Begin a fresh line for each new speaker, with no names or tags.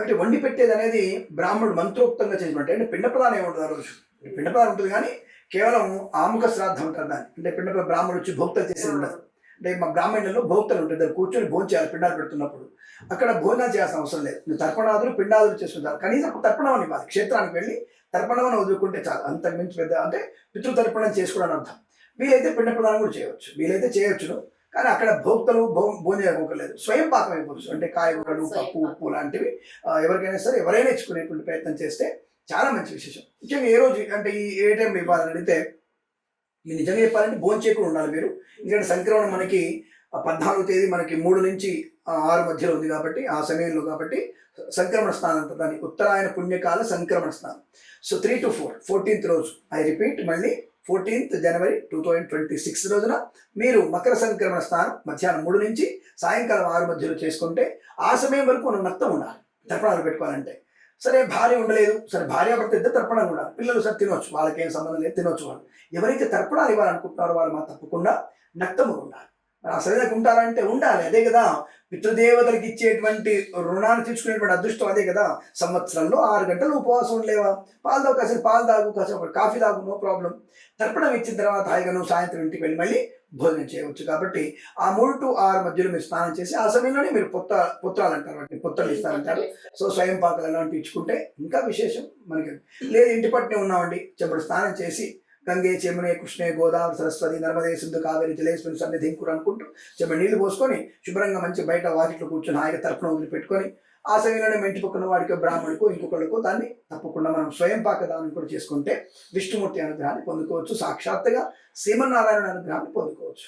కాబట్టి వండి పెట్టేది అనేది బ్రాహ్మణుడు మంత్రోక్తంగా చేసినట్టు అంటే పిండ ప్రధానం ఏముంటుంది ఆ రోజు పిండ ప్రధానం ఉంటుంది కానీ కేవలం ఆముఖ శ్రాద్ధం అంటారు దాన్ని. అంటే పిండ బ్రాహ్మణుడు వచ్చి భోక్తలు చేసి ఉండదు. అంటే మా బ్రాహ్మణులలో భోక్తలు ఉంటుంది దాన్ని కూర్చొని భోజనం చేయాలి పిండాలు పెడుతున్నప్పుడు. అక్కడ భోజనం చేయాల్సిన అవసరం లేదు. నువ్వు తర్పణాదులు పిండాదులు చేసుకుంటారు కనీసం తర్పణం అని ఇవ్వాలి. క్షేత్రానికి వెళ్ళి తర్పణం అని వదులుకుంటే చాలు. అంత మించి పెద్ద అంటే పితృతర్పణం చేసుకోవడం అర్థం. వీలైతే పిండ ప్రదానం కూడా చేయవచ్చు. వీలైతే చేయవచ్చును. కానీ అక్కడ భోక్తలు భో భోజనం చేయకపోలేదు స్వయం పాకం అయిపోవచ్చు అంటే కాయగూరలు పప్పు ఉప్పు లాంటివి ఎవరికైనా సరే ఎవరైనా ఇచ్చుకునేటువంటి ప్రయత్నం చేస్తే చాలా మంచి విశేషం. ముఖ్యంగా ఏ రోజు అంటే ఈ ఏ టైంలో ఇవ్వాలని అడిగితే మీరు నిజంగా చెప్పాలంటే భోజనం చేయకుండా ఉండాలి మీరు. ఎందుకంటే సంక్రమణం మనకి పద్నాలుగు తేదీ మనకి మూడు నుంచి ఆరు మధ్యలో ఉంది కాబట్టి ఆ సమయంలో కాబట్టి సంక్రమణ స్నానం అంటారు దాన్ని ఉత్తరాయణ పుణ్యకాల సంక్రమణ స్నానం. So three to four fourteenth రోజు. ఐ రిపీట్ మళ్ళీ fourteenth January two thousand twenty six రోజున మీరు మకర సంక్రమణ స్నానం మధ్యాహ్నం మూడు నుంచి సాయంకాలం ఆరు మధ్యలో చేసుకుంటే ఆ సమయం వరకు మనం నక్తం ఉండాలి. తర్పణాలు పెట్టుకోవాలంటే. సరే భార్య ఉండలేదు. సరే భార్య భర్త ఇద్దరు తర్పణాలు ఉండాలి. పిల్లలు సరే తినొచ్చు. వాళ్ళకేం సంబంధం లేదు తినొచ్చు వాళ్ళు. ఎవరైతే తర్పణాలు ఇవ్వాలనుకుంటున్నారో వాళ్ళు మా తప్పకుండా నక్తము ఉండాలి. అసలు ఉంటారంటే ఉండాలి. అదే కదా. పితృదేవతలకు ఇచ్చేటువంటి రుణాన్ని తీర్చుకునేటువంటి అదృష్టం అదే కదా. సంవత్సరంలో ఆరు గంటలు ఉపవాసం ఉండలేవా? పాలు తాగు కాసేపు పాలు తాగు కాసేపు కాఫీ తాగు నో ప్రాబ్లం. తర్పణం ఇచ్చిన తర్వాత హాయిగా నువ్వు సాయంత్రం ఇంటికి వెళ్ళి మళ్ళీ భోజనం చేయవచ్చు. కాబట్టి ఆ మూడు టు ఆరు మధ్యలో మీరు స్నానం చేసి ఆ సమయంలోనే మీరు పొత్త పుత్రాలు అంటారు వాటిని పుత్రలు ఇస్తారంటారు. సో స్వయం పాకలు అలాంటివి ఇచ్చుకుంటే ఇంకా విశేషం మనకి లేదు. ఇంటి పట్టునే ఉన్నామండి. చెప్పుడు. స్నానం చేసి గంగే చెమునే కృష్ణే గోదావరి సరస్వతి నర్మదే సింధు కావేరి జలేశ్వరి సన్నిధి ఇంకురు అనుకుంటూ చెమ్మ నీళ్ళు పోసుకొని శుభ్రంగా మంచి బయట వాకిట్లో కూర్చొని హాయిగా తరపున వదిలి పెట్టుకొని ఆ సమయంలోనే ఇంటి పక్కన వాడికి బ్రాహ్మణుకు ఇంకొకళ్ళకు దాన్ని తప్పకుండా మనం స్వయం పాక దానం కూడా చేసుకుంటే విష్ణుమూర్తి అనుగ్రహాన్ని పొందుకోవచ్చు. సాక్షాత్తుగా శ్రీమన్నారాయణ అనుగ్రహాన్ని పొందుకోవచ్చు.